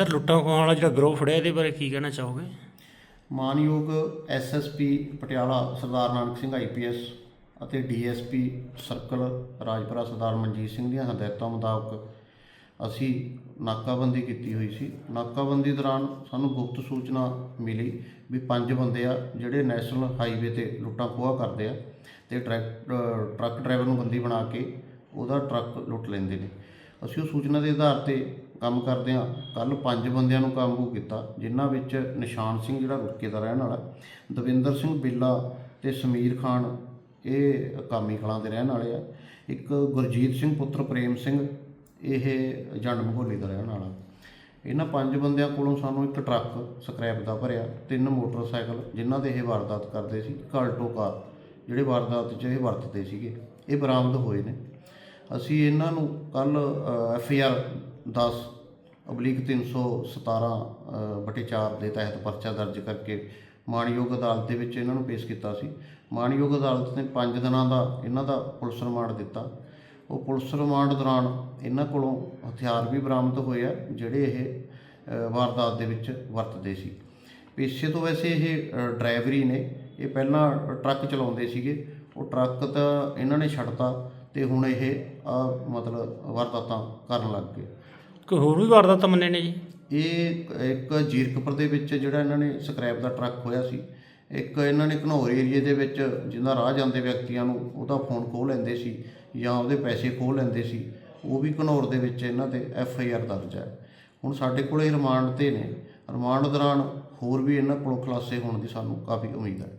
Sir, ਲੁੱਟਾਂ ਖੋਹਾਂ ਵਾਲਾ ਜਿਹੜਾ ਗਰੋਹ ਫੜਿਆ, ਇਹਦੇ ਬਾਰੇ ਕੀ ਕਹਿਣਾ ਚਾਹੋਗੇ? ਮਾਨਯੋਗ ਐਸਐਸਪੀ ਪਟਿਆਲਾ ਸਰਦਾਰ ਨਾਨਕ ਸਿੰਘ ਆਈਪੀਐਸ ਅਤੇ ਡੀਐਸਪੀ ਸਰਕਲ ਰਾਜਪੁਰਾ ਸਰਦਾਰ ਮਨਜੀਤ ਸਿੰਘ ਦੀਆਂ ਹਦਾਇਤਾਂ ਮੁਤਾਬਕ ਅਸੀਂ ਨਾਕਾਬੰਦੀ ਕੀਤੀ ਹੋਈ ਸੀ। ਨਾਕਾਬੰਦੀ ਦੌਰਾਨ ਸਾਨੂੰ ਗੁਪਤ ਸੂਚਨਾ ਮਿਲੀ ਵੀ ਪੰਜ ਬੰਦੇ ਆ ਜਿਹੜੇ ਨੈਸ਼ਨਲ ਹਾਈਵੇ ਤੇ ਲੁੱਟਾਂ ਖੋਹਾਂ ਕਰਦੇ ਆ ਤੇ ਟਰੱਕ ਟਰੱਕ ਡਰਾਈਵਰ ਨੂੰ ਬੰਦੀ ਬਣਾ ਕੇ ਉਹਦਾ ਟਰੱਕ ਲੁੱਟ ਲੈਂਦੇ ਨੇ। ਅਸੀਂ ਉਹ ਸੂਚਨਾ ਦੇ ਆਧਾਰ ਤੇ ਕੰਮ ਕਰਦਿਆਂ ਹਾਂ। ਕੱਲ ਪੰਜ ਬੰਦਿਆਂ ਨੂੰ ਕਾਬੂ ਕੀਤਾ, ਜਿਨ੍ਹਾਂ ਵਿੱਚ ਨਿਸ਼ਾਨ ਸਿੰਘ ਜਿਹੜਾ ਰੁੜਕੇ ਦਾ ਰਹਿਣ ਵਾਲਾ, ਦਵਿੰਦਰ ਸਿੰਘ ਬਿੱਲਾ ਤੇ ਸਮੀਰ ਖਾਨ, ਇਹ ਕਾਮੀ ਕਲਾਂ ਦੇ ਰਹਿਣ ਵਾਲੇ ਆ। ਇੱਕ ਗੁਰਜੀਤ ਸਿੰਘ ਪੁੱਤਰ ਪ੍ਰੇਮ ਸਿੰਘ, ਇਹ ਜੰਡ ਮਹੋਲੀ ਦਾ ਰਹਿਣ ਵਾਲਾ। ਇਹਨਾਂ ਪੰਜ ਬੰਦਿਆਂ ਕੋਲੋਂ ਸਾਨੂੰ ਇੱਕ ਟਰੱਕ ਸਕ੍ਰੈਪ ਦਾ ਭਰਿਆ, ਤਿੰਨ ਮੋਟਰਸਾਈਕਲ, ਜਿਨ੍ਹਾਂ ਦੇ ਇਹ ਵਾਰਦਾਤ ਕਰਦੇ ਸੀ। ਇੱਕ ਆਲਟੋ ਕਾਰ, ਜਿਹੜੇ ਵਾਰਦਾਤ 'ਚ ਇਹ ਵਰਤਦੇ ਸੀਗੇ। ਇਹ ਬਰਾਮਦ ਹੋਏ ਨੇ। ਅਸੀਂ ਇਹਨਾਂ ਨੂੰ ਕੱਲ ਐਫ ਆਈ ਆਰ 10 ਅਬਲੀਕ 317 ਅ, ਬਟੇ 4 ਦੇ ਤਹਿਤ ਪਰਚਾ ਦਰਜ ਕਰਕੇ ਮਾਣਯੋਗ ਅਦਾਲਤ ਦੇ ਵਿੱਚ ਇਹਨਾਂ ਨੂੰ ਪੇਸ਼ ਕੀਤਾ ਸੀ। ਮਾਣਯੋਗ ਅਦਾਲਤ ਨੇ 5 ਦਿਨਾਂ ਦਾ ਇਹਨਾਂ ਦਾ ਪੁਲਿਸ ਰਿਮਾਂਡ ਦਿੱਤਾ। ਉਹ ਪੁਲਿਸ ਰਿਮਾਂਡ ਦੌਰਾਨ ਇਹਨਾਂ ਕੋਲੋਂ ਹਥਿਆਰ ਵੀ ਬਰਾਮਦ ਹੋਏ ਆ ਜਿਹੜੇ ਇਹ ਵਾਰਦਾਤ ਦੇ ਵਿੱਚ ਵਰਤਦੇ ਸੀ। ਪੇਸ਼ੇ ਤੋਂ ਵੈਸੇ ਇਹ ਡਰਾਈਵਰੀ ਨੇ ਇਹ ਪਹਿਲਾਂ ਟਰੱਕ ਚਲਾਉਂਦੇ ਸੀਗੇ। ਉਹ ਟਰੱਕ ਤਾਂ ਇਹਨਾਂ ਨੇ ਛੱਡਤਾ ਤੇ ਹੁਣ ਇਹ ਮਤਲਬ ਵਾਰਦਾਤਾਂ ਕਰਨ ਲੱਗ ਗਏ। ਕੋਈ ਹੋਰ ਵੀ ਵਾਰਦਾਤਾਂ ਮੰਨੇ ਨੇ ਜੀ? ਇਹ ਇੱਕ ਜੀਰਕਪੁਰ ਦੇ ਵਿੱਚ ਜਿਹੜਾ ਇਹਨਾਂ ਨੇ ਸਕ੍ਰੈਪ ਦਾ ਟਰੱਕ ਹੋਇਆ ਸੀ। ਇੱਕ ਇਹਨਾਂ ਨੇ ਘਨੌਰ ਏਰੀਏ ਦੇ ਵਿੱਚ ਜਿੰਦਾ ਰਾਹ ਜਾਂਦੇ ਵਿਅਕਤੀਆਂ ਨੂੰ ਉਹਦਾ ਫੋਨ ਖੋਹ ਲੈਂਦੇ ਸੀ ਜਾਂ ਉਹਦੇ ਪੈਸੇ ਖੋਹ ਲੈਂਦੇ ਸੀ। ਉਹ ਵੀ ਘਨੌਰ ਦੇ ਵਿੱਚ ਇਹਨਾਂ ਤੇ ਐਫ ਆਈ ਆਰ ਦਰਜ ਹੈ। ਹੁਣ ਸਾਡੇ ਕੋਲੇ ਰਿਮਾਂਡ ਤੇ ਨੇ। ਰਿਮਾਂਡ ਦੌਰਾਨ ਹੋਰ ਵੀ ਇਹਨਾਂ ਕੋਲੋਂ ਖੁਲਾਸੇ ਹੋਣ ਦੀ ਸਾਨੂੰ ਕਾਫੀ ਉਮੀਦ ਹੈ।